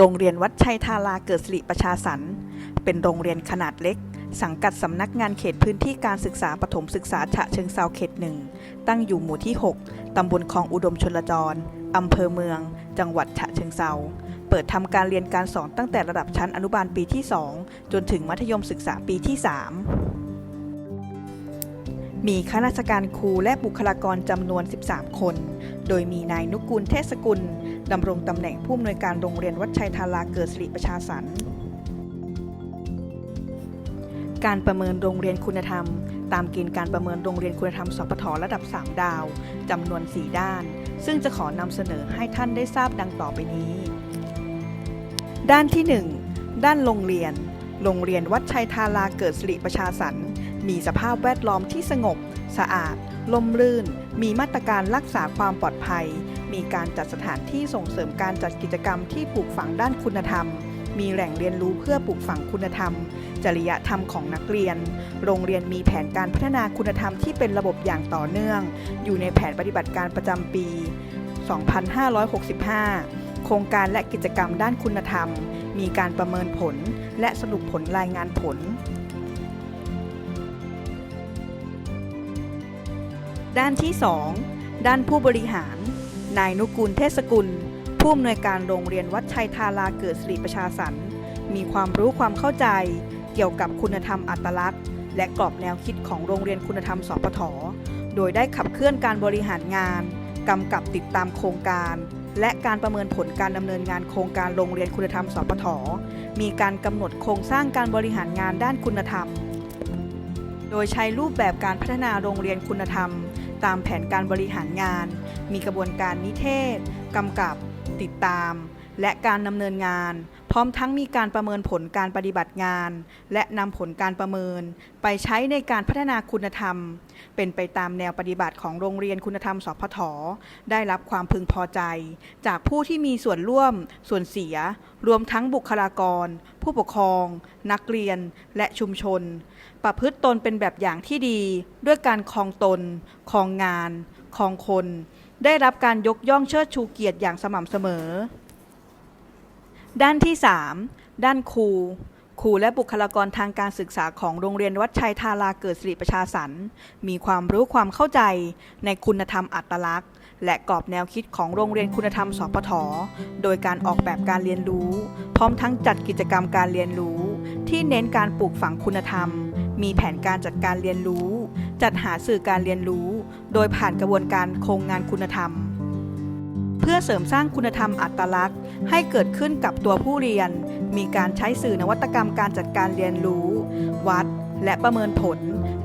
โรงเรียนวัดชัยทาราเกิดสิริประชาสรรค์เป็นโรงเรียนขนาดเล็ก สังกัดสำนักงานเขตพื้นที่การศึกษาปฐมศึกษาฉะเชิงเซาเขตหนึ่ง ตั้งอยู่หมู่ที่ 6 ตำบลคลองอุดมชลจร อำเภอเมือง จังหวัดฉะเชิงเซาเปิดทำการเรียนการสอนตั้งแต่ระดับชั้นอนุบาลปีที่ 2 จนถึงมัธยมศึกษาปีที่ 3 มีข้าราชการครูและบุคลากรจำนวน 13 คน โดยมีนายนุกูลเทศกุลดำรงตำแหน่งผู้อำนวยการโรงเรียนวัดชัยทาราเกิดสิริประชาสรรค์การประเมินโรงเรียนคุณธรรม ตามเกณฑ์การประเมินโรงเรียนคุณธรรมสปทระดับ 3 ดาวจำนวน 4 ด้าน ซึ่งจะขอนำเสนอให้ท่านได้ทราบดังต่อไปนี้ ด้านที่ 1 ด้านโรงเรียน โรงเรียนวัดชัยทาราเกิดสิริประชาสรรค์ มีสภาพแวดล้อมที่สงบ สะอาดลมลื่น มีมาตรการรักษาความปลอดภัย มีการจัดสถานที่ส่งเสริมการจัดกิจกรรมที่ปลูกฝังด้านคุณธรรม มีแหล่งเรียนรู้เพื่อปลูกฝังคุณธรรม จริยธรรมของนักเรียน โรงเรียนมีแผนการพัฒนาคุณธรรมที่เป็นระบบอย่างต่อเนื่อง อยู่ในแผนปฏิบัติการประจำปี 2565 โครงการและกิจกรรมด้านคุณธรรม มีการประเมินผล และสรุปผลรายงานผล ด้านที่ 2 ด้านผู้บริหาร นายนุกูลเทศกุล ผู้อำนวยการโรงเรียนวัดชัยทาราเกิดสิริประชาสรรค์มีความรู้ความเข้าใจ เกี่ยวกับคุณธรรมอัตลักษณ์ และกรอบแนวคิดของโรงเรียนคุณธรรมสปทโดยได้ขับเคลื่อนการบริหารงานกำกับติดตามโครงการ และการประเมินผลการดำเนินงานโครงการโรงเรียนคุณธรรมสปทมีการกำหนดโครงสร้างการบริหารงานด้านคุณธรรม โดยใช้รูปแบบการพัฒนาโรงเรียนคุณธรรม ตามแผนการบริหารงาน มีกระบวนการนิเทศ กำกับ ติดตาม และการดำเนินงาน พร้อมทั้งมีการประเมินผลการปฏิบัติงาน และนำผลการประเมิน ไปใช้ในการพัฒนาคุณธรรม เป็นไปตามแนวปฏิบัติของโรงเรียนคุณธรรมสพทได้รับความพึงพอใจ จากผู้ที่มีส่วนร่วม ส่วนเสีย รวมทั้งบุคลากร ผู้ปกครอง นักเรียน และชุมชน ประพฤติตนเป็นแบบอย่างที่ดี ด้วยการคลองตนคลองงานคลองคน ได้รับการยกย่องเชิดชูเกียรติอย่างสม่ำเสมอ ด้านที่ 3 ด้านครูครูและบุคลากรทางการศึกษาของโรงเรียนวัดชัยทาราเกิดสิริประชาสรรค์มีความรู้ความเข้าใจในคุณธรรมอัตลักษณ์ และกรอบแนวคิดของโรงเรียนคุณธรรมสพทโดยการออกแบบการเรียนรู้ พร้อมทั้งจัดกิจกรรมการเรียนรู้ ที่เน้นการปลูกฝังคุณธรรม มีแผนการจัดการเรียนรู้ จัดหาสื่อการเรียนรู้ โดยผ่านกระบวนการโครงงานคุณธรรม เพื่อเสริมสร้างคุณธรรมอัตลักษณ์ ให้เกิดขึ้นกับตัวผู้เรียน มีการใช้สื่อนวัตกรรมการจัดการเรียนรู้ วัด และประเมินผล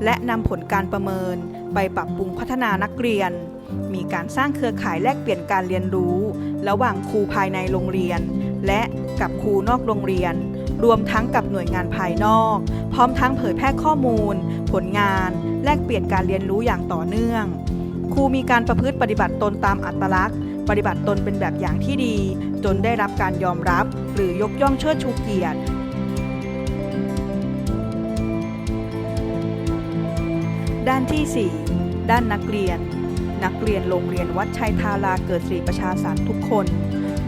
และนำผลการประเมิน ไปปรับปรุงพัฒนานักเรียน มีการสร้างเครือข่ายแลกเปลี่ยนการเรียนรู้ ระหว่างครูภายในโรงเรียน และกับครูนอกโรงเรียน รวมทั้งกับหน่วยงานภายนอก พร้อมทั้งเผยแพร่ข้อมูล ผลงาน แลกเปลี่ยนการเรียนรู้อย่างต่อเนื่อง ครูมีการประพฤติปฏิบัติตนตามอัตลักษณ์ ปฏิบัติตนเป็นแบบอย่างที่ดี จนได้รับการยอมรับ หรือยกย่องเชิดชูเกียรติด้านที่ 4 ด้านนักเรียน นักเรียนโรงเรียนวัดชัยทาราเกิดศรีประชาสรรทุกคน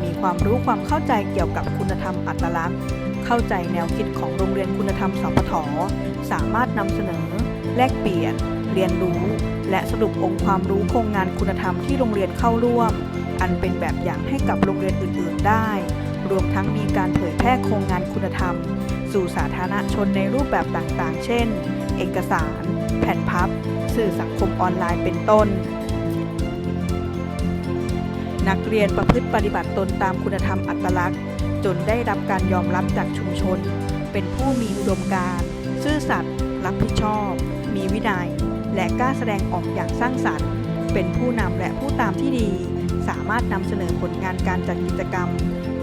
มีความรู้ความเข้าใจเกี่ยวกับคุณธรรมอัตลักษณ์ เข้าใจแนวคิดของโรงเรียนคุณธรรมสพทสามารถนำเสนอ แลกเปลี่ยน เรียนรู้ และสรุปองค์ความรู้โครงงานคุณธรรมที่โรงเรียนเข้าร่วม อันเป็นแบบอย่างให้กับโรงเรียนอื่น ๆ ได้ รวมทั้งมีการเผยแพร่โครงงานคุณธรรม สู่สาธารณชนในรูปแบบต่างๆ เช่น เอกสาร แผ่นพับ สื่อสังคมออนไลน์เป็นต้น นักเรียนประพฤติปฏิบัติตนตามคุณธรรมอัตลักษณ์ จนได้รับการยอมรับจากชุมชน เป็นผู้มีอุดมการณ์ซื่อสัตย์รับผิดชอบ มีวินัย และกล้าแสดงออกอย่างสร้างสรรค์ เป็นผู้นำและผู้ามารถนำเสนอผลงานการจัดกิจกรรม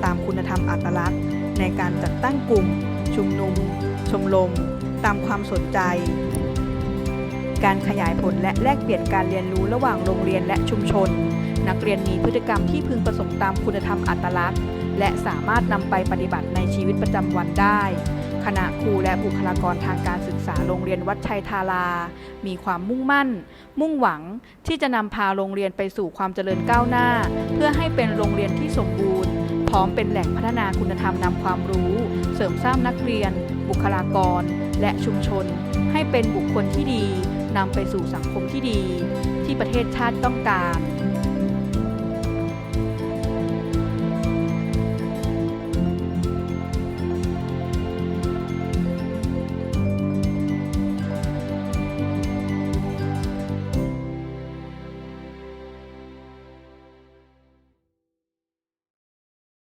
ตามคุณธรรมอัตลักษณ์ ในการจัดตั้งกลุ่ม ชุมนุม ชมรมตามความสนใจ การขยายผลและแลกเปลี่ยนการเรียนรู้ระหว่างโรงเรียนและชุมชน นักเรียนมีพฤติกรรมที่พึงประสงค์ตามคุณธรรมอัตลักษณ์ และสามารถนำไปปฏิบัติในชีวิตประจำวันได้ คณะครูและบุคลากรทางการศึกษาโรงเรียนวัดชัยทารา มีความมุ่งมั่น มุ่งหวังที่จะนำพาโรงเรียนไปสู่ความเจริญก้าวหน้า เพื่อให้เป็นโรงเรียนที่สมบูรณ์ พร้อมเป็นแหล่งพัฒนาคุณธรรมนำความรู้ เสริมสร้างนักเรียน บุคลากร และชุมชน ให้เป็นบุคคลที่ดีนำไปสู่สังคมที่ดี ที่ประเทศชาติต้องการ